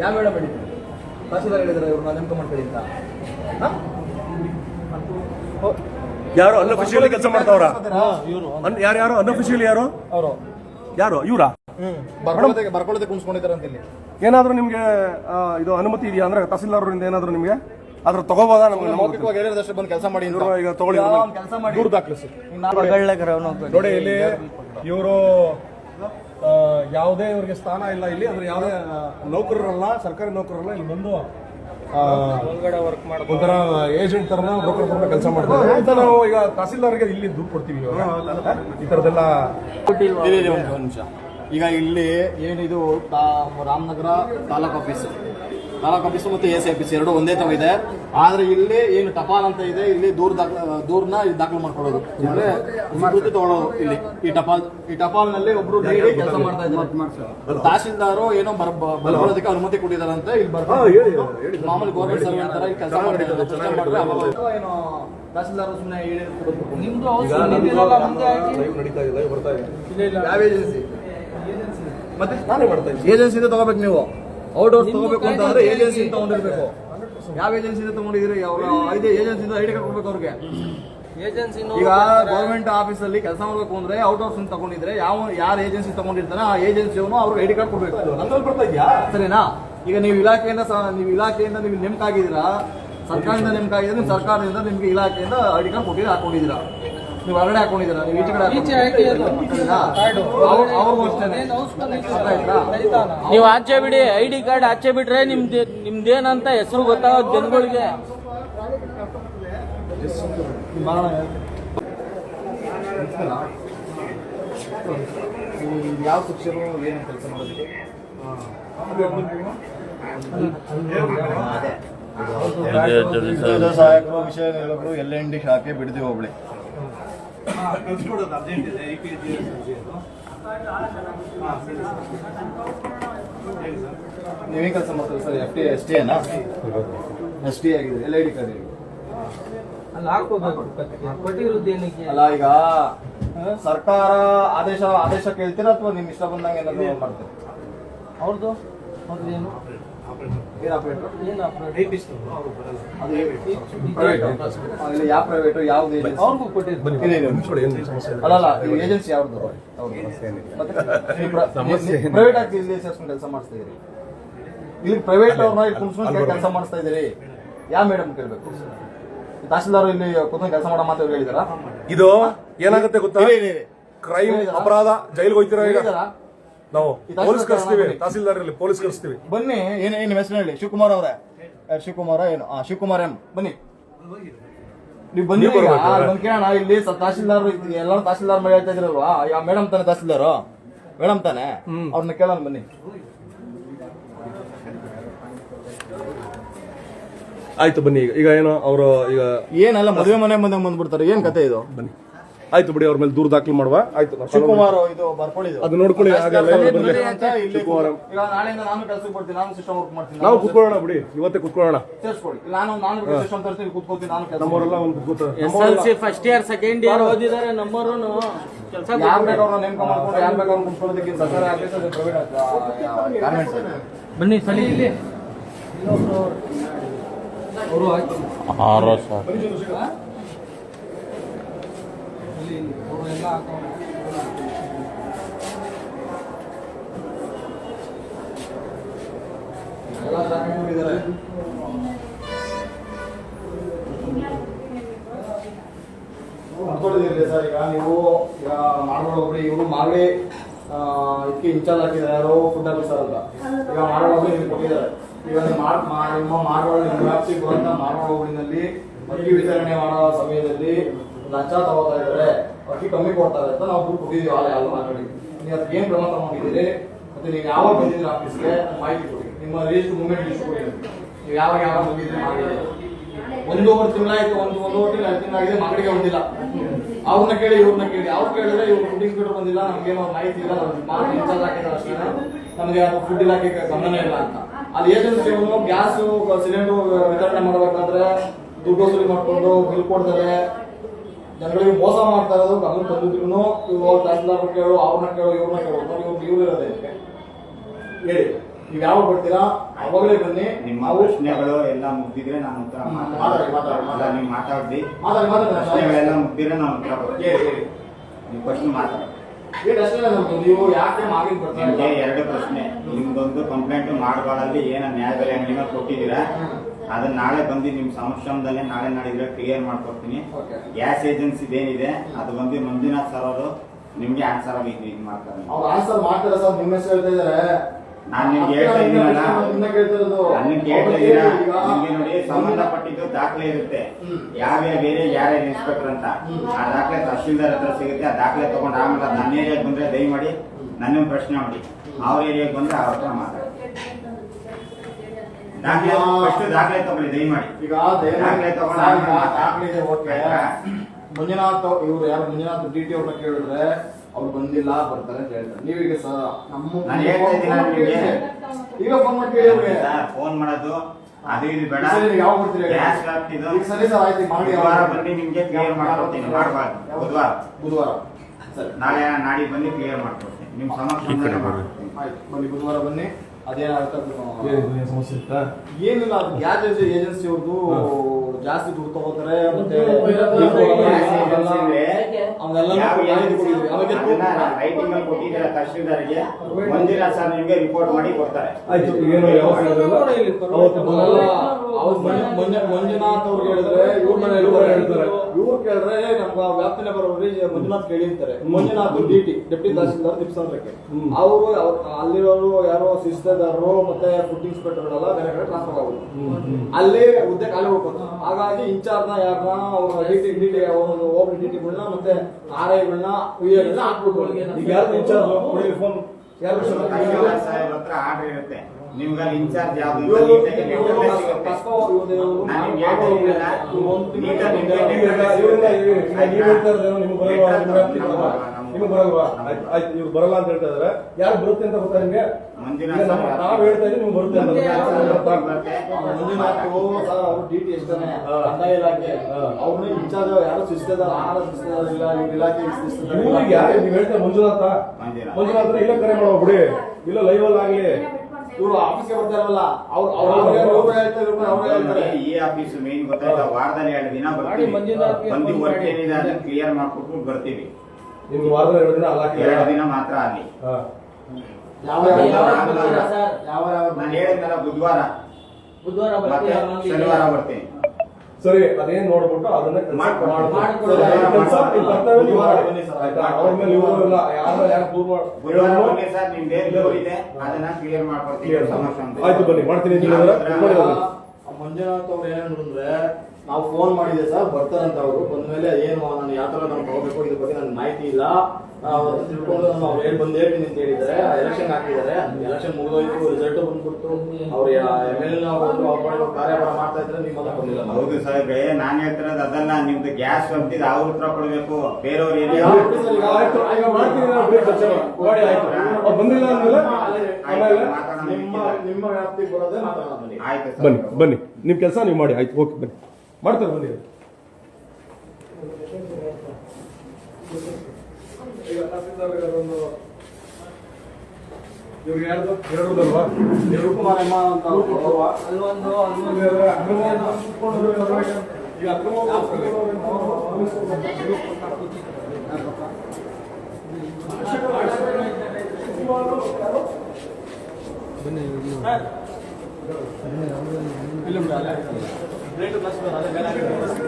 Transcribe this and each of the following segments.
ಯಾವ ವೇಳೆ ಹೇಳಿದ್ರು ತಹಸೀಲ್ದಾರ್ ಹೇಳಿದ್ರೆ ಇವ್ರನ್ನ ನೇಮಕ ಮಾಡ್ಕೊಳ್ಳಿ ಅಂತ. ಹಾ? ಯಾರು? ಅನ್ಅಫಿಷಿಯಲಿ ಕೆಲಸ ಮಾಡ್ತಾವ್ರ? ಯಾರು ಯಾರು? ಅನ್ಅಫಿಷಿಯಲಿ ಯಾರು? ಅವರು. ಯಾರು? ಇವರ? ಹ್ಮ್. ಬರ್ಕೊಳ್ಳೋದಕ್ಕೆ ಬರ್ಕೊಳ್ಳೋದಕ್ಕೆ ಕುಣಿಸ್ಕೊಂಡಿದ್ದಾರೆ ಅಂತ ಇಲ್ಲಿ ಏನಾದ್ರೂ ನಿಮ್ಗೆ ಇದು ಅನುಮತಿ ಇದೆಯಾ? ಅಂದ್ರೆ ತಹಸೀಲ್ದಾರರಿಂದ ಏನಾದ್ರು ನಿಮ್ಗೆ? ಅದ್ರ ತಗೋಬೋದಾ? ನಮ್ಗೆ ಮೌಖಿಕವಾಗಿ ಹೇಳಿದಷ್ಟು ಬಂದು ಕೆಲಸ ಮಾಡಿ ಈಗ ತಗೊಳ್ಳಿ. ಕೆಲಸ ಮಾಡಿ? ದೂರ ದಾಖಲಿಸಿ. ನೋಡಿ ಇಲ್ಲಿ ಇವರು ಯಾವುದೇ ಇವರಿಗೆ ಸ್ಥಾನ ಇಲ್ಲ ಇಲ್ಲಿ ಅಂದ್ರೆ ಯಾವುದೇ ನೌಕರರಲ್ಲ ಸರ್ಕಾರಿ ನೌಕರರಲ್ಲ ಇಲ್ಲಿ ಬಂದು ಆ, ಒಂಥರ ಏಜೆಂಟ್ ತರನ ಬ್ರೋಕರ್ ತರ ಕೆಲಸ ಮಾಡ್ತಾರೆ. ಅಂತ ನಾವು ಈಗ ತಹಸೀಲ್ದಾರ್ಗೆ ಇಲ್ಲಿ ದುಡ್ಡು ಕೊಡ್ತೀವಿ ಇವಾಗ. ಈ ಇರಿ, ಒಂದು ನಿಮಿಷ. ಈಗ ಇಲ್ಲಿ ಏನಿದು ತಾ- ರಾಮನಗರ ತಾಲೂಕ್ ಆಫೀಸ್ ತಾಲೂಕ್ ಆಫೀಸ್ ಮತ್ತು ಎ ಸಿ ಆಫೀಸ್ ಎರಡು ಒಂದೇ ತರ ಇದೆ. ಆದ್ರೆ ಇಲ್ಲಿ ಏನು ಟಪಾಲ್ ಅಂತ ಇದೆ ಇಲ್ಲಿ ದೂರ ದಾಖಲ ದೂರನ ಇಲ್ಲಿ ದಾಖಲು ಮಾಡ್ಕೊಳ್ಳೋದು. ಅಂದ್ರೆ ಸ್ವೀಕೃತಿ ತಗೊಳ್ಳೋದು ಇಲ್ಲಿ. ಈ ಟಪಾಲ್ ಈ ಟಪಾಲ್ನಲ್ಲಿ ಒಬ್ರು ಕೆಲಸ ಮಾಡ್ತಾ ಇದ್ದಾರೆ. ತಹಶೀಲ್ದಾರು ಏನೋ ಬರ ಬ- ಬರ್ಕೊಳ್ಳೋದಕ್ಕೆ ಅನುಮತಿ ಕೊಟ್ಟಿದಾರಂತೆ ಇಲ್ಲಿ ಬರ್ಬೋದು ಮಾಮೂಲಿ ಗೌರ್ಮೆಂಟ್ ಸರ್ವೆಂಟ್ ತರ ಇಲ್ಲಿ ಕೆಲಸ ಅವಾಗ ಏನೋ ಸುಮ್ಮನೆ ನಿಮ್ದು ಲೈವ್ ನಡೀತಾ ಇದೆ ಬರ್ತಾ ಇದೆ. ಯಾವ ಏಜೆನ್ಸಿ. ಮತ್ತೆ ನಾನೇ ಮಾಡ್ತಾ ಏಜೆನ್ಸಿಯಿಂದ ತಗೋಬೇಕು ನೀವು. ಔಟ್ ತಗೋಬೇಕು ಅಂತ ಅಂದ್ರೆ ಏಜೆನ್ಸಿ ತಗೊಂಡಿರ್ಬೇಕು. ಯಾವ ಏಜೆನ್ಸಿಯಿಂದ ತಗೊಂಡಿದ್ರೆ ಯಾವ ಐದು ಏಜೆನ್ಸಿಯಿಂದ ಐಡಿ ಕಾರ್ಡ್ ಕೊಡ್ಬೇಕು ಅವ್ರಿಗೆ. ಈಗ ಗೌರ್ಮೆಂಟ್ ಆಫೀಸ್ ಅಲ್ಲಿ ಕೆಲಸ ಮಾಡಬೇಕು ಅಂದ್ರೆ ಔಟ್ ಹೌಸ್ ತಗೊಂಡಿದ್ರೆ ಯಾವ ಯಾರ ಏಜೆನ್ಸಿ ತಗೊಂಡಿರ್ತಾನೆ ಆ ಏಜೆನ್ಸಿಯವನು ಅವ್ರಿಗೆ ಐಡಿ ಕಾರ್ಡ್ ಕೊಡ್ಬೇಕು. ಬರ್ತಾ ಇದೆಯಾ? ಸರಿನಾ? ಈಗ ನೀವು ಇಲಾಖೆಯಿಂದ ನೀವು ಇಲಾಖೆಯಿಂದ ನೀವು ನೇಮಕ ಆಗಿದ್ದೀರಾ ಸರ್ಕಾರದಿಂದ ನೇಮಕ ಆಗಿದ್ರೆ ಸರ್ಕಾರದಿಂದ ನಿಮ್ಗೆ ಇಲಾಖೆಯಿಂದ ಐಡಿ ಕಾರ್ಡ್ ಕೊಟ್ಟಿದ್ರೆ ಹಾಕೊಂಡಿದ್ದೀರಾ? ನೀವು ಹೊರಗಡೆ ಹಾಕೊಂಡಿದ್ದೀರಾ ನೀವು ಈಚೆಗಡೆ? ನೀವು ಆಚೆ ಬಿಡಿ ಐ ಡಿ ಕಾರ್ಡ್ ಆಚೆ ಬಿಟ್ರೆ ನಿಮ್ದು ನಿಮ್ದೇನಂತ ಹೆಸರು ಗೊತ್ತಾಗೋದು ಜನಗಳಿಗೆ ನೀವು ಯಾವ ಶಿಕ್ಷರು ಏನು ಕೆಲಸ ಮಾಡೋದಕ್ಕೆ ಸಹಾಯಕರು ವಿಷಯ ಹೇಳೋರು ಎಲ್ ಎನ್ ಡಿ ಶಾಖೆ ಬಿಡದಿ ನೀವು ನೀವೇನ್ ಕೆಲಸ ಮಾಡ್ತೀರಿ sir? F T S T ಏನಾ ಎಸ್ ಟಿ ಆಗಿದೆ. ಎಲ್ ಐ ಡಿ ಕಾರ್ಡ್ ಅಲ್ಲಿ ಹಾಕೋಬೇಕು ಕೊಟ್ಟಿರೋದು ಏನಕ್ಕೆ ಅಲ್ಲ ಈಗ ಸರ್ಕಾರ ಆದೇಶ ಆದೇಶ ಕೇಳ್ತೀರಾ ಅಥವಾ ನಿಮ್ ಇಷ್ಟ ಬಂದಂಗೆ ಏನಾದ್ರು ಮಾಡ್ತೀರಾ? ಅವ್ರದ್ದು ಅವ್ರದ್ದು ಏನು ಏನ್ ಆಪರೇಟರ್ ಏನು ಅದು ಪ್ರೈವೇಟ್ ಇಲ್ಲ ಯಾವ ಪ್ರೈವೇಟ್ ಯಾವ್ದು ಏಜೆನ್ಸಿ ಅವ್ರಿಗೂ ಯಾವ್ದು? ಪ್ರೈವೇಟ್ ಆಗಿ ಇಲ್ಲಿ ಸೇರ್ಸ್ಕೊಂಡು ಕೆಲಸ ಮಾಡಿಸ್ತಾ ಇದೀರಿ ಇಲ್ಲಿ ಪ್ರೈವೇಟ್ ಅವ್ರನ್ನ ಕುಣಿಸ್ಕೊಂಡು ಕೆಲಸ ಮಾಡಿಸ್ತಾ ಇದೀರಿ ಯಾವ ಮೇಡಮ್ ಕೇಳ್ಬೇಕು? ತಹಸೀಲ್ದಾರ್ ಇಲ್ಲಿ ಕುತ್ಕೊಂಡು ಕೆಲಸ ಮಾಡೋ ಮಾತು ಹೇಳಿದಾರ? ಇದು ಏನಾಗುತ್ತೆ ಗೊತ್ತಾ? ಕ್ರೈಮ್ ಅಪರಾಧ ಜೈಲ್ಗೆ ಹೋಗ್ತೀರಾ? ನಾವು ಪೊಲೀಸ್ ಕಳಿಸ್ತೀವಿ ತಹಸೀಲ್ದಾರ್ ಇಲ್ಲಿ ಪೊಲೀಸ್ ಕಳಿಸ್ತೀವಿ ಬನ್ನಿ ಏನ್ ಏನ್ ಹೆಸರು ಹೇಳಿ? ಶಿವಕುಮಾರ್ ಅವರೇ. ಯಾರು ಶಿವಕುಮಾರ ಏನು? ಆ ಶಿವಕುಮಾರ್ ಎಂ ಬನ್ನಿ. ನೀವು ಬನ್ನಿ ಬಂದ್ ಕೇಳೋಣ ಇಲ್ಲಿ ತಹಸೀಲ್ದಾರ್ ಎಲ್ಲರೂ ತಹಸೀಲ್ದಾರ್ ಮೇಲೆ ಹೇಳ್ತಾ ಇದ್ರಲ್ವಾ ಯಾವ ಮೇಡಮ್ ತಾನೆ ತಹಸೀಲ್ದಾರ್ ಮೇಡಮ್ ತಾನೆ? ಅವ್ರನ್ನ ಕೇಳೋಣ ಬನ್ನಿ. ಆಯ್ತು ಬನ್ನಿ ಈಗ. ಈಗ ಏನೋ ಅವರು ಈಗ ಏನಲ್ಲ ಮದುವೆ ಮನೆ ಮುಂದೆ ಬಂದ್ಬಿಡ್ತಾರೆ. ಏನ್ ಕತೆ ಇದು? ಬನ್ನಿ. ಆಯ್ತು ಬಿಡಿ ಅವ್ರ ಮೇಲೆ ದೂರ ದಾಖಲು ಮಾಡುವ. ಆಯ್ತು ನಾವು ಶಿವಕುಮಾರ್ ಇದು ಬರ್ಕೊಳ್ಳಿ ಇದು. ಅದು ನೋಡ್ಕೊಳ್ಳಿ ಹಾಗೆ live ಅಲ್ಲಿ ಬರ್ಲಿ. ಅಂತ ಇಲ್ಲಿ ಶಿವಕುಮಾರ್ ಈಗ ನಾಳೆಯಿಂದ ನಾನು ಕೆಲಸಕ್ಕೆ ಬರ್ತೀನಿ ನಾನು ಸಿಸ್ಟಮ್ ವರ್ಕ್ ಮಾಡ್ತೀನಿ. ನಾವು ಕುತ್ಕೊಳ್ಳೋಣ ಬಿಡಿ ಇವತ್ತೇ ಕುತ್ಕೊಳ್ಳೋಣ. ಸೇರಿಸ್ಕೊಳ್ಳಿ. ನಾನು ನಾನು ಸಿಸ್ಟಮ್ ತರ್ತೀನಿ ಕೂತ್ಕೋತೀನಿ ನಾನು ಕೆಲಸ ನಮ್ಮವರೆಲ್ಲ ಒಂದು ಕೂತ S L C first year second year ಓದಿದ್ದಾರೆ ನಮ್ಮವರು ಕೆಲಸ ಯಾರು ಬೇಕಾದ್ರೂ ನೇಮಕ ಮಾಡ್ಕೊಂಡು ಯಾರು ಬೇಕಾದ್ರೂ ಕುತ್ಕೊಳ್ಳೋದಕ್ಕೆ ಸರ್ಕಾರಿ ಆಫೀಸ್ ಅದು ಪ್ರೈವೇಟ್ ಗಾರ್ಮೆಂಟ್ಸ್ ಬನ್ನಿ ಸರಿ. ಇಲ್ಲಿ. ಎಲ್ಲ ಶಾಖೆಗಳಿದ್ದಾರೆ. ಅನ್ಕೊಂಡಿದ್ದೀರಿ ಸರ್, ಈಗ ನೀವು, ಈಗ ಮಾಡೋಣ ಒಬ್ರು ಇವರು ಮಾಗಡಿ ಇದಕ್ಕೆ ಇನ್ಚಾರ್ಜ್ ಹಾಕಿದ್ದಾರೆ ಯಾರೋ ಫುಡ್ ಆಫೀಸರ್ ಅಂತ. ಈಗ ಮಾಡೋಣ ನಿಮ್ಗೆ ಕೊಟ್ಟಿದ್ದಾರೆ. ಈಗ ನಿಮ್ಮ ಮಾರ್ವಾಳ ನಿಮ್ಮ ವ್ಯಾಪ್ತಿಗೆ ಬರುವಂತ ಮಾರ್ವಾಳ ಒಬ್ಬಳಿನಲ್ಲಿ ಅಕ್ಕಿ ವಿತರಣೆ ಮಾಡೋ ಸಮಯದಲ್ಲಿ ಲಂಚ ತಗೋತಾ ಇದ್ದಾರೆ ಅಕ್ಕಿ ಕಮ್ಮಿ ಕೊಡ್ತಾರೆ ಅಂತ ನಾವು ದುಡ್ಡು ಕೊಟ್ಟಿದ್ದೀವಿ ಆಲೆ ಅಲ್ಲ ಮಾತಾಡಿ. ನೀವು ಅದಕ್ಕೆ ಏನು ಕ್ರಮ ತಗೊಂಡಿದ್ದೀರಿ? ಮತ್ತೆ ನೀವು ಯಾವಾಗ ಬಂದಿದ್ದೀರಿ ಆಫೀಸ್ಗೆ? ಮಾಹಿತಿ ಕೊಡಿ. ನಿಮ್ಮ ರಿಜಿಸ್ಟರ್ ಮೂಮೆಂಟ್ ಲಿಸ್ಟ್ ಕೊಡಿ ನೀವು ಯಾವಾಗ ಯಾವಾಗ ಬಂದಿದ್ದೀರಿ ಒಂದು ಒಂದೂವರೆ ತಿಂಗಳಾಯ್ತು ಒಂದು ಒಂದೂವರೆ ತಿಂಗಳು ಆಗಿದೆ ತಿಂಗಳಾಗಿದೆ ಮಗಳಿಗೆ ಬಂದಿಲ್ಲ. ಅವ್ರನ್ನ ಕೇಳಿ ಇವ್ರನ್ನ ಕೇಳಿ. ಅವ್ರು ಕೇಳಿದ್ರೆ ಇವ್ರು ಫುಡ್ ಇನ್ಸ್ಪೆಕ್ಟರ್ ಬಂದಿಲ್ಲ ನಮ್ಗೇನೋ ಮಾಹಿತಿ ಇಲ್ಲ, ನಮ್ಗೆ ಇನ್ಚಾರ್ಜ್ ಹಾಕಿದ್ರೆ ಅಷ್ಟೇ. ನಮಗೆ ಅದು ಫುಡ್ ಇಲಾಖೆ ಗಮನ ಇಲ್ಲ ಅಂತ. ಅದು ಏಜೆನ್ಸಿ ಗ್ಯಾಸ್, ಸಿಲಿಂಡರ್ ವಿತರಣೆ ಮಾಡಬೇಕಾದ್ರೆ ದುಡ್ಡು ವಸೂಲಿ ಮಾಡಿಕೊಂಡು ಬಿಲ್ ಕೊಡ್ತಾರೆ. ಜನಗಳಿಗೆ ಮೋಸ ಮಾಡ್ತಾ ಇರೋದು ಗಮನ ಬಂದಿದ್ರು ಇವ್ರು ತಹಸೀಲ್ದಾರ್ ಕೇಳು ಅವ್ರನ್ನ ಕೇಳು ಇವ್ರನ್ನ ಕೇಳು ನೋಡಿ ಇವ್ರು ಇವ್ರು ಇರೋದೇ ಹೇಳಿ ನೀವು ಯಾವಾಗ ಬರ್ತೀರಾ? ಅವಾಗಲೇ ಬನ್ನಿ. ನಿಮ್ಮ ನಾವು ಪ್ರಶ್ನೆಗಳು ಎಲ್ಲ ಮುಗ್ದಿದ್ರೆ ನಾನು ಉತ್ತರ ಮಾತಾಡಿ, ಮಾತಾಡಿ, ನೀವು ಮಾತಾಡಿ ಮಾತಾಡಿ ಪ್ರಶ್ನೆಗಳೆಲ್ಲ ಮುಗ್ದಿದ್ರೆ ನಾನು ಉತ್ತರ ಹೇಳಿ ನೀವು ಪ್ರಶ್ನೆ ಮಾತಾಡಿ. ನೀವು ಯಾಕೆ ಆಗಿನ ಬರ್ತೀರಾ ಎರಡು ಪ್ರಶ್ನೆ. ನಿಮ್ದೊಂದು ಕಂಪ್ಲೇಂಟ್ ಮಾಡಬಾರ್ದಲ್ಲಿ ಏನ ನ್ಯಾಯಬೆಲೆ ಅಂಗಡಿ ಮೇಲೆ ಕೊಟ್ಟಿದ್ದೀರಾ ಅದನ್ನ ನಾಳೆ ಬಂದು ನಿಮ್ ಸಮಕ್ಷಮದಲ್ಲೇ ನಾಳೆ ನಾಡಿದ್ರೆ ಕ್ಲಿಯರ್ ಮಾಡ್ಕೊಡ್ತೀನಿ. ಗ್ಯಾಸ್ ಏಜೆನ್ಸಿ ಏನಿದೆ ಅದು ಬಂದು ಮಂಜುನಾಥ್ ಸರ್ ಅವರು ನಿಮ್ಗೆ ಆನ್ಸರ್ ಆಗಿ ಇದು ಮಾಡ್ತಾರೆ. ಅವ್ರು ಆನ್ಸರ್ ಮಾಡ್ತಾರೆ ಸರ್ ನಿಮ್ಮ ಹೆಸರು ಹೇಳ್ತಾ ಇದಾರೆ. ನಾನ್ ನಿಮ್ಗೆ ಹೇಳ್ತಾ ಇದ್ದೀನಲ್ಲ. ಕೇಳ್ತಾ ಇದ್ದೀರಾ ನಿಮ್ಗೆ ನೋಡಿ ಸಂಬಂಧಪಟ್ಟಿದ್ದು ದಾಖಲೆ ಇರುತ್ತೆ. ಯಾವ ಬೇರೆ ಯಾರ್ಯಾರ ಇನ್ಸ್ಪೆಕ್ಟರ್ ಅಂತ. ಆ ದಾಖಲೆ ತಹಶೀಲ್ದಾರ್ ಹತ್ರ ಸಿಗುತ್ತೆ. ಆ ದಾಖಲೆ ತಗೊಂಡು ಆಮೇಲೆ ನನ್ನ ಏರಿಯಾಗೆ ಬಂದ್ರೆ ದಯಮಾಡಿ ನನ್ನ ಪ್ರಶ್ನೆ ಮಾಡಿ. ಅವ್ರ ಏರಿಯಾಗೆ ಬಂದ್ರೆ ಅವ್ರ ಹತ್ರ ಮಾತಾಡಿ. ದಾಖಲೆ ದಾಖಲೆ ತಗೊಳ್ಳಿ ದಯಮಾಡಿ. ಈಗ ದಾಖಲೆ ದಾಖಲೆ ಇದೆ, ಓಕೆ? ಮಂಜುನಾಥ್ ಇವ್ರು ಯಾರು? ಮಂಜುನಾಥ್ ಡಿ ಟಿ ಅವ್ರನ್ನ ಕೇಳಿದ್ರೆ ಅವ್ರು ಬಂದಿಲ್ಲ ಬರ್ತಾರೆ ಅಂತ ಹೇಳ್ತಾರೆ ನೀವೀಗ ಸರ್ ನಮ್ಮ ನಾನು ಹೇಳ್ತಾ ಇದ್ದೀನಲ್ಲ ನಿಮ್ಗೆ. ಈಗ ಫೋನ್ ಮಾಡಿ ಕೇಳಿ ಫೋನ್ ಮಾಡೋದು ಅದು ಇದು ಬೇಡ. ನೀವು ಯಾವಾಗ? ಗ್ಯಾಸ್ ಹಾಕ್ತಿದ್ದು. ಸರಿ ಸರ್ ಆಯ್ತು ಮಾಡಿ ಬುಧವಾರ ಬನ್ನಿ ನಿಮ್ಗೆ ಕ್ಲಿಯರ್ ಮಾಡ್ಕೊಡ್ತೀನಿ. ಮಾಡಬಾರ್ದು. ಬುಧವಾರ. ಬುಧವಾರ. ಸರಿ. ನಾಳೆ ನಾಡಿ ಬನ್ನಿ ಕ್ಲಿಯರ್ ಮಾಡ್ಕೊಡ್ತೀನಿ. ನಿಮ್ ಸಮಸ್ಯೆ ಆಯ್ತು ಬನ್ನಿ ಬುಧವಾರ ಬನ್ನಿ. ಅದೇನಾಗುತ್ತೆ ಅರ್ಥ ಅದು- ಏನು ಸಮಸ್ಯೆ ಇತ್ತಾ? ಏನಿಲ್ಲ ಅದು ಗ್ಯಾಸ್ ಏಜೆನ್ಸಿ ಅವ್ರದ್ದು ಜಾಸ್ತಿ ದುಡ್ಡು ತಗೋತಾರೆ ಮತ್ತೆ ತಹಶೀಲ್ದಾರ್ಗೆ ಮಂಜುನಾಥ್ ಸರ್ ನಿಮ್ಗೆ ರಿಪೋರ್ಟ್ ಮಾಡಿ ಕೊಡ್ತಾರೆ. ಆಯ್ತು ಏನು ಅವ್ರು ಮಂಜು- ಮಂಜುನಾಥ್ ಅವ್ರಿಗೆ ಹೇಳಿದ್ರೆ ಇವ್ರ ಮನೆ ಇವ್ರು ಹೇಳ್ತಾರೆ. ಇವ್ರು ಕೇಳಿದ್ರೆ ನಮ್ಗೆ ವ್ಯಾಪ್ತಿನ ಬರೋರಿ Manjunath ಕೇಳಿರ್ತಾರೆ. Manjunath D T deputy tahsildar ದಿಪ್ಸಂದ್ರಕ್ಕೆ. ಅವರು ಅಲ್ಲಿರೋರು ಯಾರೋ ಶಿಸ್ತೇದಾರರು ಮತ್ತೆ ಫುಡ್ ಇನ್ಸ್ಪೆಕ್ಟರ್ಗಳೆಲ್ಲ ಬೇರೆ ಕಡೆ ಟ್ರಾನ್ಸ್ಫರ್ ಆಗೋದು ಅಲ್ಲಿ ಹುದ್ದೆ ಖಾಲಿ ಹೋಗ್ಬೋದು ಹಾಗಾಗಿ ಇನ್ಚಾರ್ಜ್ನ ಯಾರನ್ನ ಅವ್ರ ಡಿ ಟಿ ಡಿ ಟಿ ಹೋಬಳಿ ಡಿ ಟಿಗಳನ್ನ ಮತ್ತೆ ಆರ್ ಐಗಳನ್ನ ಗಳನ್ನ ಹಾಕ್ಬಿಟ್ಟು ಈಗ ಯಾರು ಇನ್ಚಾರ್ಜ್? ಫೋನ್ ಯಾರು ಸಾಹೇಬ್ರ ಹತ್ರ ಆರ್ಡರ್ ಇರುತ್ತೆ. ನಿಮ್ಗೆ ಇನ್ಚಾರ್ಜ್ ಯಾವ್ದು ನಿಮ್ಗೆ ನಿಮ್ಗೆ ನಿಮ್ಗೆ. ನೀವು ಇದ್ರೆ ನಿಮ್ಗೆ ಬರಲ್ವಾ? ನಿಮ್ಗೆ ನಮ್ಗೆ ನಿಮ್ಗೆ ಆಯ್ತು ಬರಲ್ಲ ಅಂತ ಹೇಳ್ತಾ ಇದಾರೆ. ಯಾರು ಬರುತ್ತೆ ಅಂತ ಗೊತ್ತಾ ನಿಮ್ಗೆ? ನಾವು ಹೇಳ್ತಾ ಇದ್ದೀವಿ ನೀವು ಬರುತ್ತೆ. ಕಂದಾಯ ಇಲಾಖೆ. ಅವ್ರನ್ನ ಇನ್ಚಾರ್ಜ್ ಯಾರು ಸಿಸ್ತದ ಆಹಾರ ಶಿಸ್ತೇದಾರ ಇಲ್ಲ ಇಲಾಖೆ ಶಿಸ್ತೇದಾರ. ಇವ್ರಿಗೆ ಯಾರು ನೀವು ಹೇಳ್ತಾ ಮಂಜುನಾಥ ಮಂಜುನಾಥ್. ಮಂಜುನಾಥ ಇಲ್ಲ ಕರೆ ಮಾಡೋ ಬಿಡಿ. ಇಲ್ಲ ಲೈವ್ ಅಲ್ಲಿ ಆಗ್ಲಿ. ಇವ್ರು ಆಫೀಸ್ಗೆ ಬರ್ತಾರಲ್ಲ ಅವ್ರು ಅವ್ರು ಅವ್ರಿಗೆ ಹೇಳ್ತಾರೆ ಅವ್ರು ಹೇಳ್ತಾರೆ. ಈ ಆಫೀಸ್ ಮೇನ್ ಗೊತ್ತಾಯ್ತಾ? ವಾರದಲ್ಲಿ ಎರಡು ದಿನ ಬರ್ತೀವಿ. ಬಂದು ವರ್ಕ್ ಏನಿದೆ ಅದನ್ನ ಕ್ಲಿಯರ್ ಮಾಡ್ಕೊಟ್ಬಿಟ್ಟು ಬರ್ತೀವಿ. ನಿಮ್ಗೆ ವಾರದಲ್ಲಿ ಎರಡು ದಿನ ಅಲ್ಲ ಎರಡು ದಿನ ಮಾತ್ರ ಅಲ್ಲಿ. ಯಾವ ಯಾವ ನಾನು ಹೇಳಿದ್ನಲ್ಲ ಬುಧವಾರ. ಬುಧವಾರ ಶನಿವಾರ ಬರ್ತೀನಿ. ಸರಿ ಅದೇನ್ ನೋಡ್ಬಿಟ್ಟು ಅದನ್ನ. ಆಯ್ತಾ? ಬನ್ನಿ ಮಾಡ್ತೀನಿ ಮಂಜುನಾಥ್ ಅವ್ರು ಏನಂದ್ರೆ ಅಂದ್ರೆ ನಾವು ಫೋನ್ ಮಾಡಿದೆ ಸರ್. ಬರ್ತಾರಂತ ಅವರು. ಬಂದ್ಮೇಲೆ ಏನು ನಾನು ಯಾವ ತರ ನಾನು ತಗೋಬೇಕು ಇದ್ರ ಬಗ್ಗೆ ನನ್ಗೆ ಮಾಹಿತಿ ಇಲ್ಲ. ತಿಳ್ಕೊಂಡು ಅವ್ರು ಹೇಳಿ ಬಂದು ಹೇಳ್ತೀನಿ ಅಂತ ಹೇಳಿದ್ದಾರೆ ಎಲೆಕ್ಷನ್ ಹಾಕಿದ್ದಾರೆ ಎಲೆಕ್ಷನ್ ಮುಗಿದೋಯ್ತು ರಿಸಲ್ಟ್ ಬಂದ್ಬಿಟ್ಟು ಅವ್ರು ಎಂ ಎಲ್ ಅವರು ಅವ್ರ ಅವ್ರು ಕಾರ್ಯಭಾರ ಮಾಡ್ತಾ ಇದ್ರೆ ನೀವು ಹತ್ರ ಬಂದಿಲ್ಲ. ಹೌದು ಸಾಹೇಬ್ರೆ ನಾನು ಹೇಳ್ತಿರೋದು ಅದನ್ನ ನಿಮ್ದು ಗ್ಯಾಸ್ ಬಂತಿದ್ ಅವ್ರ ಹತ್ರ ಕೊಡ್ಬೇಕು ಬೇರೆಯವ್ರು ಆಯ್ತು ಬಂದಿಲ್ಲ ಅಂದ್ಮೇಲೆ ನಿಮ್ಮ ನಿಮ್ಮ ವ್ಯಾಪ್ತಿಗೆ ಬರೋದೇ ಮಾತಾಡೋಣ ಬನ್ನಿ. ಆಯ್ತು ಸರ್. ಬನ್ನಿ ಬನ್ನಿ. ನಿಮ್ ಕೆಲಸ ನೀವು ಮಾಡಿ ಆಯ್ತು. ಓಕೆ ಬನ್ನಿ. ಮಾಡ್ತಾರೆ ಬನ್ನಿ ಈಗ ತಹಸೀಲ್ದಾರ್ಗೆ ಅದೊಂದು ಇವ್ರಿಗೆ ಯಾರ್ದು ಎರಡಲ್ವಾ ಶಿವಕುಮಾರ್ ಎಮ್ಮ ಅಂತ ಅವ್ರು ಅಲ್ಲೊಂದು ಅಲ್ಲೊಂದು ಈಗ ಅಕ್ರಮ ಇಲ್ಲ ಬಿಡು, ಅಲ್ಲೇ ಬ್ರೇಕ್ ಕ್ಲಾಸ್ ಇದೆ, ಅಲ್ಲೇ ಮೇಲೆ ಹಾಕಿದ್ದಾರೆ.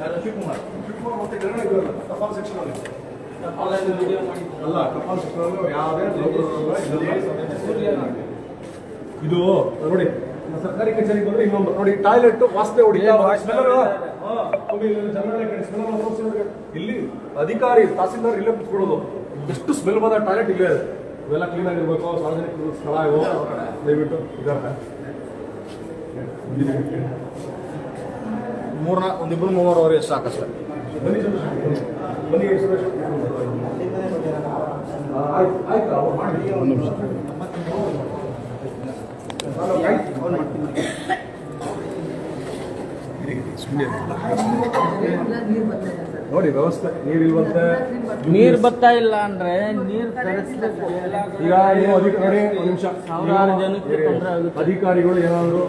ಯಾರು? ಶಿವಕುಮಾರ್. ಶಿವಕುಮಾರ್ ಮತ್ತೆ ಗರಣ ಇದ್ರಲ್ಲ ಟಪಾಲ್ ಸೆಕ್ಷನ್ ಅಲ್ಲಿ. ಆನ್ಲೈನ್ ವಿಡಿಯೋ ಮಾಡಿದ್ರು. ಅಲ್ಲ ಯಾವುದೇ ಇದು ನೋಡಿ ಸರ್ಕಾರಿ ಕಚೇರಿಗೆ ಬಂದ್ರೆ ಇನ್ನೊಂದು. ನೋಡಿ ಟಾಯ್ಲೆಟ್ ವಾಸನೆ ಹೊಡಿ ಇಲ್ಲಿ ಅಧಿಕಾರಿ ತಹಸೀಲ್ದಾರ್ ಇಲ್ಲೇ ಕುತ್ಕೊಳ್ಳೋದು. ಎಷ್ಟು ಸ್ಮೆಲ್ ಬಂದ ಟಾಯ್ಲೆಟ್ ಇಲ್ಲೇ ಇದೆ. ಇವೆಲ್ಲ ಕ್ಲೀನ್ ಆಗಿರ್ಬೇಕು ಸಾರ್ವಜನಿಕ ಸ್ಥಳ ಇವು. ದಯವಿಟ್ಟು ಇದಾರೆ ಮೂರ್ನ ಒಂದಿಬ್ರು ಮೂವರವರೆ ಎಷ್ಟು ಸಾಕಷ್ಟೇ? ಬನ್ನಿ. ಬನ್ನಿ ಆಯ್ತು ಆಯ್ತು ಅವ್ರು ಮಾಡಿ ಒಂದು ನಿಮಿಷ ನೀರು ನೋಡಿ ವ್ಯವಸ್ಥೆ ನೀರಿಲ್ವಂತೆ. ನೀರ್ ಬರ್ತಾ ಇಲ್ಲ ಅಂದ್ರೆ ನೀರ್ ಈಗ ನೀವು ಅಧಿಕ ಒಂದು ನಿಮಿಷ. ಸಾವಿರಾರು ಜನಕ್ಕೆ ತೊಂದ್ರೆ ಆಗುತ್ತೆ. ಅಧಿಕಾರಿಗಳು ಏನಾದರೂ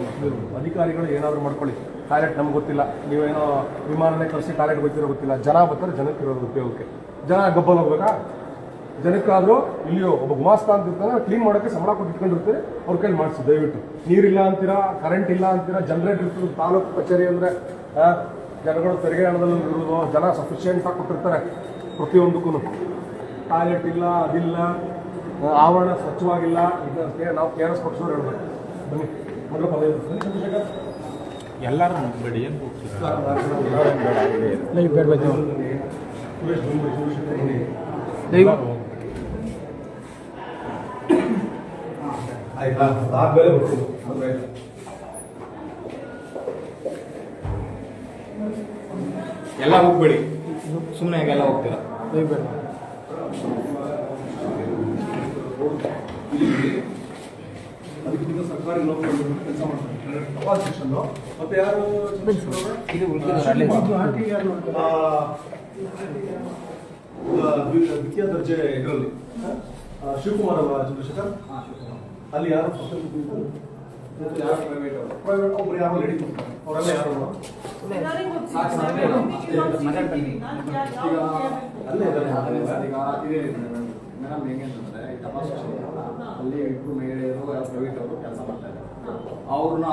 ಅಧಿಕಾರಿಗಳು ಏನಾದ್ರು ಮಾಡ್ಕೊಳ್ಳಿ. ಟಾಯ್ಲೆಟ್ ನಮ್ಗೆ ಗೊತ್ತಿಲ್ಲ. ನೀವೇನೋ ವಿಮಾನನೇ ಕಳಿಸಿ ಟಾಯ್ಲೆಟ್ ಗೊತ್ತಿರೋ ಗೊತ್ತಿಲ್ಲ. ಜನ ಬರ್ತಾರೆ ಜನಕ್ಕೆ ಇರೋದು ಉಪಯೋಗಕ್ಕೆ. ಜನ ಗಬ್ಬಲ್ ಹೋಗ್ಬೇಕಾ? ಜನಕ್ಕಾದ್ರೂ ಇಲ್ಲಿ ಒಬ್ಬ ಗುಮಾಸ್ತ ಅಂತ ಇರ್ತಾನೆ ಕ್ಲೀನ್ ಮಾಡೋಕ್ಕೆ ಸಂಬಳ ಕೊಟ್ಟು ಇಟ್ಕೊಂಡಿರ್ತಾರೆ ಅವ್ರ ಕೈಲಿ ಮಾಡಿಸಿ ದಯವಿಟ್ಟು. ನೀರಿಲ್ಲ ಅಂತೀರಾ ಕರೆಂಟ್ ಇಲ್ಲ ಅಂತೀರಾ ಜನರೇಟ್ ಇರ್ತದೆ ತಾಲೂಕು ಕಚೇರಿ ಅಂದರೆ ಜನಗಳು ತೆರಿಗೆ ಹಣದಲ್ಲಿ ಇರೋದು ಜನ ಸಫಿಷಿಯೆಂಟ್ ಆಗಿ ಕೊಟ್ಟಿರ್ತಾರೆ ಪ್ರತಿಯೊಂದಕ್ಕೂ ಟಾಯ್ಲೆಟ್ ಇಲ್ಲ ಅದಿಲ್ಲ ಆವರಣ ಸ್ವಚ್ಛವಾಗಿಲ್ಲ ಇದಕ್ಕೆ ನಾವು ಕೆ ಆರ್ ಎಸ್ ಪಕ್ಷದವ್ರು ಹೇಳ್ಬೇಕು. ಬನ್ನಿ ಮೊದಲು ಪದವಿ ಎಲ್ಲರೂ ಬೇಡಿ ಏನು ಬೇಡ ಬೇಡ ಚಂದ್ರಶೇಖರ್ ಬನ್ನಿ. ಆಯ್ತಾ? ಅದಾದ್ಮೇಲೆ ಬರ್ತೀನಿ. ಎಲ್ಲ ಹೋಗ್ಬೇಡಿ. ಸುಮ್ಮನೆ ಎಲ್ಲ ಹೋಗ್ತೀರಾ? ಅದಕ್ಕಿಂತ ಸರ್ಕಾರಿ ಕೆಲಸ ಮತ್ತೆ ಯಾರು ಆ, ಆ, ದ್ವಿ- ದ್ವಿತೀಯ ದರ್ಜೆ ಇದರಲ್ಲಿ. ಆ, ಶಿವಕುಮಾರ್ ಅವರ ಚಂದ್ರಶೇಖರ್ ಅಲ್ಲಿ ಯಾರು ಒಬ್ರು ಯಾರು ಲೇಡಿ ಅವರೆಲ್ಲ ಯಾರು ಅಲ್ಲೇ ಇದ್ದಾರೆ ಮೇಡಮ್ ಹೆಂಗೆ ಈ ತಪಾಸಣೆ ಅಲ್ಲಿ ಇಬ್ಬರು ಮಹಿಳೆಯರು ಪ್ರೈವೇಟ್ ಅವರು? ಕೆಲಸ ಮಾಡ್ತಾ ಇದ್ದಾರೆ ಅವ್ರನ್ನ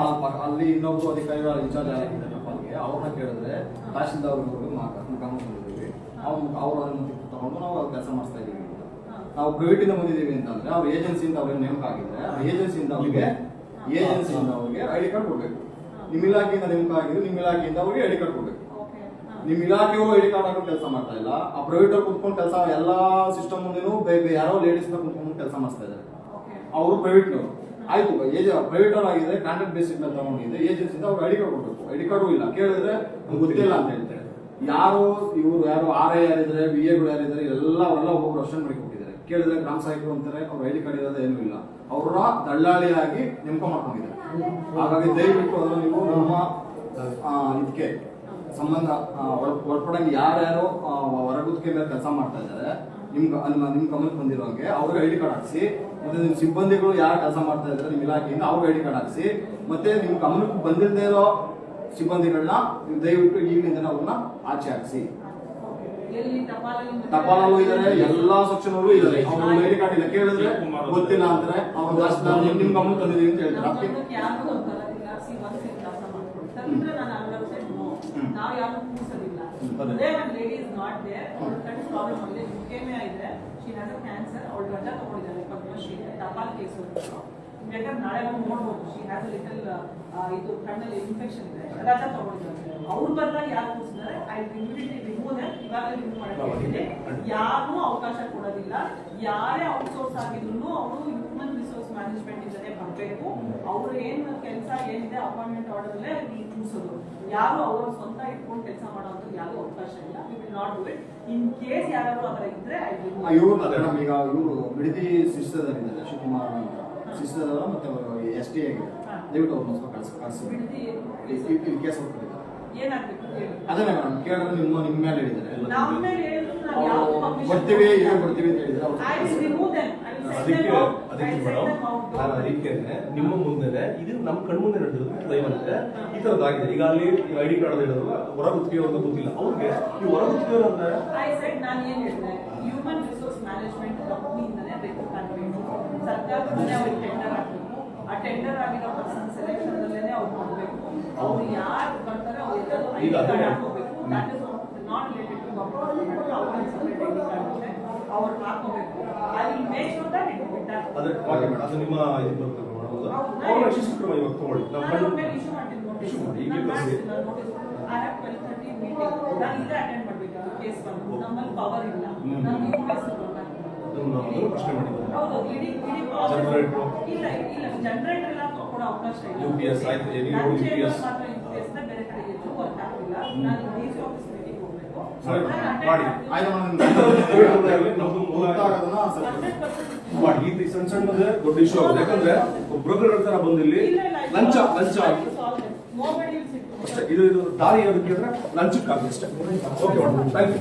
ಅಲ್ಲಿ ಇನ್ನೊಬ್ರು ಅಧಿಕಾರಿಗಳ ಇನ್ಚಾರ್ಜ್ ಆಗಿದ್ದಾರೆ ಅಲ್ಲಿಗೆ ಅವ್ರನ್ನ ಕೇಳಿದ್ರೆ ತಹಶೀಲ್ದಾರ್ ಮುಖಾಮುಖ ಬಂದಿದ್ದೀವಿ ಅವ್ರು ಅದನ್ನ ತಗೊಂಡು ನಾವು ಕೆಲಸ ಮಾಡಿಸ್ತಾ ಅಂತ. ನಾವು ಪ್ರೈವೇಟ್ ಇಂದ ಬಂದಿದ್ದೀವಿ ಅಂತಂದ್ರೆ ಅವ್ರ ಏಜೆನ್ಸಿಯಿಂದ ಅವ್ರಿಗೆ ನೇಮಕ ಆಗಿದ್ರೆ ಆ ಏಜೆನ್ಸಿಯಿಂದ ಅವ್ರಿಗೆ ಏಜೆನ್ಸಿಯಿಂದ ಅವ್ರಿಗೆ ಐ ಡಿ ಕಾರ್ಡ್ ಕೊಡ್ಬೇಕು. ನಿಮ್ಮ ಇಲಾಖೆಯಿಂದ ನೇಮಕ ಆಗಿದ್ರೆ ನಿಮ್ಮ ಇಲಾಖೆಯಿಂದ ಅವ್ರಿಗೆ ಐ ಡಿ ಕಾರ್ಡ್ ಕೊಡ್ಬೇಕು. ನಿಮ್ ಐ ಐಡಿ ಕಾರ್ಡ್ ಹಾಕೊಂಡು ಕೆಲಸ ಮಾಡ್ತಾ ಇಲ್ಲ. ಆ ಪ್ರೈವೇಟ್ ಅವ್ರು ಕುತ್ಕೊಂಡು ಕೆಲಸ ಎಲ್ಲ ಸಿಸ್ಟಮ್ ಮುಂದೆನೂ ಬೇರೆ ಯಾರೋ ಲೇಡೀಸ್ ಕುತ್ಕೊಂಡು ಕೆಲಸ ಮಾಡ್ತಾ ಇದ್ದಾರೆ. ಅವರು ಪ್ರೈವೇಟ್ ಆಯ್ತು ಏಜ್ ಪ್ರೈವೇಟ್ ಅವ್ರು ಆಗಿದ್ರೆ ಕಾಂಟ್ರಾಕ್ಟ್ ಬೇಸಿಸ್ ಮೇಲೆ ತಗೊಂಡಿದ್ರೆ ಏಜೆನ್ಸಿಯಿಂದ ಅವ್ರು ಐಡಿ ಕಾರ್ಡ್ ಕೊಡ್ಬೇಕು. ಐಡಿ ಕಾರ್ಡು ಇಲ್ಲ. ಕೇಳಿದ್ರೆ ನಮ್ಗೆ ಗೊತ್ತಿಲ್ಲ ಅಂತ ಹೇಳ್ತಾರೆ. ಯಾರು ಇವರು ಯಾರು ಆರ್ ಐ ಯಾರಿದ್ರೆ ಬಿ ಎಗಳು ಯಾರಿದ್ದಾರೆ ಎಲ್ಲ ಅವರೆಲ್ಲ ಒಬ್ಬೊಬ್ರು ಅಷ್ಟನ್ ಮಾಡಿ ಕೇಳಿದ್ರೆ ಗ್ರಾಮ ಸಾಹೇಬರು ಅಂತಾರೆ, ಅವ್ರ ಐಡಿ ಕಾರ್ಡ್ ಇರೋದು ಏನೂ ಇಲ್ಲ. ಅವರ ದಳ್ಳಾಳಿಯಾಗಿ ನೇಮಕ ಮಾಡ್ಕೊಂಡಿದ್ದಾರೆ. ಹಾಗಾಗಿ ದಯವಿಟ್ಟು ಅದನ್ನು ನೀವು ನಮ್ಮ ಇದಕ್ಕೆ ಸಂಬಂಧ ಹೊರಪಡಂಗೆ ಯಾರ್ಯಾರು ಹೊರಗುದ್ಕೆ ಮೇಲೆ ಕೆಲಸ ಮಾಡ್ತಾ ಇದ್ದಾರೆ. ನಿಮ್ಗೆ, ನಿಮ್ಮ ಅಲ್ಲ ನಿಮ್ ಗಮನಕ್ಕೆ ಬಂದಿರೋಂಗೆ ಅವ್ರಿಗೆ ಐಡಿ ಕಾರ್ಡ್ ಹಾಕ್ಸಿ, ಮತ್ತೆ ನಿಮ್ಮ ಸಿಬ್ಬಂದಿಗಳು ಯಾರು ಕೆಲಸ ಮಾಡ್ತಾ ಇದ್ದಾರೆ ನಿಮ್ಮ ಇಲಾಖೆಯಿಂದ ಅವ್ರಿಗೆ ಐಡಿ ಕಾರ್ಡ್ ಹಾಕ್ಸಿ, ಮತ್ತೆ ನಿಮ್ಮ ಗಮನಕ್ಕೆ ಬಂದಿರದೇ ಇರೋ ಸಿಬ್ಬಂದಿಗಳನ್ನ ನೀವು ದಯವಿಟ್ಟು ಈಗಿನಿಂದ ಅವ್ರನ್ನ ಆಚೆ ಹಾಕ್ಸಿ. ಟಪಾಲಲ್ಲೂ ಇದಾರೆ ಎಲ್ಲಾ ಸೆಕ್ಷನ್ ಅಲ್ಲೂ ಇದಾರೆ. ಅವ್ರು ಐಡಿ ಕಾರ್ಡ್ ಇಲ್ಲ ಕೇಳಿದ್ರೆ ಗೊತ್ತಿಲ್ಲ ಅಂತಾರೆ. ಅವ್ರ ಜಾಸ್ತಿ ನಿಮ್ ನಿಮ್ ಗಮನಕ್ಕೆ ತಂದಿದ್ದೀನಿ ಅಂತ ಹೇಳ್ತಾರೆ. ಲೇಡಿ ಬೇಕಾದ್ರೆ ನಾಳೆ ನೋಡ್ಬೋದು. ಶಿ ಹ್ಯಾಸ್ ಲಿಟಲ್ ಇದು ಕಣ್ಣಲ್ಲಿ ಇನ್ಫೆಕ್ಷನ್ ಇದೆ. ರಜಾ ತಗೊಂಡಿದ್ದಾರೆ ಅವ್ರು ಬಂದಾಗ ಯಾರು ಕೂರಿಸಿದ್ದಾರೆ? ಐ ಇಮಿಡಿಯೇಟ್ಲಿ ರಿಮೂವ್ ಇವಾಗಲೇ ರಿಮೂವ್ ಮಾಡಕ್ಕೆ ಯಾರು ಅವಕಾಶ ಕೊಡೋದಿಲ್ಲ. ಯಾರೇ ಔಟ್ಸೋರ್ಸ್ ಆಗಿದ್ರು ಅವರು ಹ್ಯೂಮನ್ ರಿಸೋರ್ಸ್ ಮ್ಯಾನೇಜ್ಮೆಂಟ್ ಇಂದಲೇ ಬರಬೇಕು. ಅವ್ರು ಏನು ಕೆಲಸ ಏನಿದೆ ಅಪಾಯಿಂಟ್ಮೆಂಟ್ ಆರ್ಡರ್ಲೇ ಕೂರಿಸೋದು. ಯಾರು ಅವ್ರ ಸ್ವಂತ ಇಟ್ಕೊಂಡು ಕೆಲಸ ಮಾಡೋದು ಯಾರು ಅವಕಾಶ ಇಲ್ಲ. We will not do it in case ಯಾರಾದ್ರೂ ಅದರ ಇದ್ರೆ ಐ ವಿಲ್ ಇವ್ರು ಮೇಡಮ್ ಈಗ ಇವರು ಬಿಡದಿ ಶಿಸ್ತದಲ್ಲಿದ್ದಾರೆ ಶಿವಕುಮಾರ್ ಅಂತ. ಸಿಸ್ಟರ್ ಮತ್ತೆ ಎಸ್ ಟಿ ಆಗಿ ದಯವಿಟ್ಟು ಅವ್ರನ್ನ ಸ್ವಲ್ಪ ಕಳಿಸ್ ಕಳಿಸಿ. ಇಲ್ಲಿ ಕೇಸ್ ಹೋಗ್ತಿದ್ದಾರೆ ಏನಾಗ್ಬೇಕು ಹೇಳಿ. ಅದೇ ಮೇಡಮ್ ಕೇಳಿದ್ರೆ ನಿಮ್ಮ ನಿಮ್ಮ ಮೇಲೆ ಹೇಳಿದ್ದಾರೆ ಬರ್ತೀವಿ ಅಂತ ಹೇಳಿದ್ರೆ ಅದಕ್ಕೆ ಅದಕ್ಕೆ ಸೆಂಡ್ ಮೇಡಮ್ ದೆಮ್ ನಾನು ಅದಕ್ಕೆ ನಿಮ್ಮ ಮುಂದೆ ಇದು ನಮ್ಮ ಕಣ್ಮುಂದೆ ನಡೆದಿರೋದು ಲೈವ್ ತರದ್ದು ಈ ಥರದ್ದಾಗಿದೆ ಈಗ ಅಲ್ಲಿ ಐ ಡಿ ಕಾರ್ಡ್ ಇಡೋದು ಹೊರ ಅಂತ ಗೊತ್ತಿಲ್ಲ. ಅವ್ರಿಗೆ ಈ ಹೊರ ಗುತ್ತಿಗೆ ಅಂದ್ರೆ? ಐ ಸೆಡ್ ನಾನು ಏನ್ ಹೇಳಿದೆ? ಹ್ಯೂಮನ್ ರಿಸೋರ್ಸ್ ಮ್ಯಾನೇಜ್ಮೆಂಟ್ ಕಂಪ್ನಿಯಿಂದನೇ ಬೇಕು ಟೆಂಡರ್ ಆಗಿರೋ ಪರ್ಸನ್ ಸೆಲೆಕ್ಷನ್ ಅಲ್ಲೇ ಅವ್ರು ಮಾಡಬೇಕು ಅವ್ರು ಯಾರು ಬರ್ತಾರೆ ಅವ್ರು ಎಲ್ಲರೂ ಐ ಕಾರ್ಡ್ ಹಾಕೋಬೇಕು that is not related to government ಅವ್ರಿಗೆ ಸಪರೇಟ್ ಐ ಕಾರ್ಡ್ ಇದೆ ಅವ್ರು ಹಾಕೋಬೇಕು I will make sure that it ಅದೇ ಓಕೆ ಮೇಡಮ್ ಅದು ನಿಮ್ಮ ಇದು ಬರ್ತದೆ ಹೌದು. ಅವ್ರನ್ನ ಕ್ರಮ ಇವಾಗ ತಗೊಳ್ಳಿ. ನಾವು ಮೇಲೆ ಇಶ್ಯೂ ಮಾಡ್ತೀನಿ ನೋಟಿಸ್ Issue ಮಾಡಿ, ಈಗ notice I have twelve thirty meeting ನಾನು ಇಲ್ಲೇ ಅಟೆಂಡ್ ಮಾಡಬೇಕು ಕೇಸ್ ಬಂದು. ನಮ್ಮಲ್ಲಿ ಪವರ್ ಇಲ್ಲ. ನಾನು ಕೇಸ್ ಪ್ರಶ್ನೆ ಮಾಡಿದ್ದಾರೆ ಹೌದು ಇಡೀ ಇಡೀ ಇಲ್ಲ ಇಲ್ಲ ಜನರೇಟರ್ ಅವಕಾಶ ಇಲ್ಲ. UPS ಆಯ್ತು, ಮಾಡಿ. ಗೊತ್ತಾಗೋದನ್ನ ಸ್ವಲ್ಪ 100% ಮಾಡಿ ಈ ಸಣ್ಣ ಸಣ್ಣದೇ ದೊಡ್ಡ ಇಶ್ಯೂ ಆಗುತ್ತೆ. ಯಾಕಂದ್ರೆ ಬ್ರೋಕರ್ ತರ ಬಂದು ಇಲ್ಲಿ ಇಲ್ಲ, ಇಲ್ಲ, ಲಂಚ. ಲಂಚ. ಅಷ್ಟೇ ಇದು ಇದು ದಾರಿ ಅದಕ್ಕೆ ಅಂದ್ರೆ ಲಂಚಕ್ಕಾಗಿ ಅಷ್ಟೇ. Okay thank you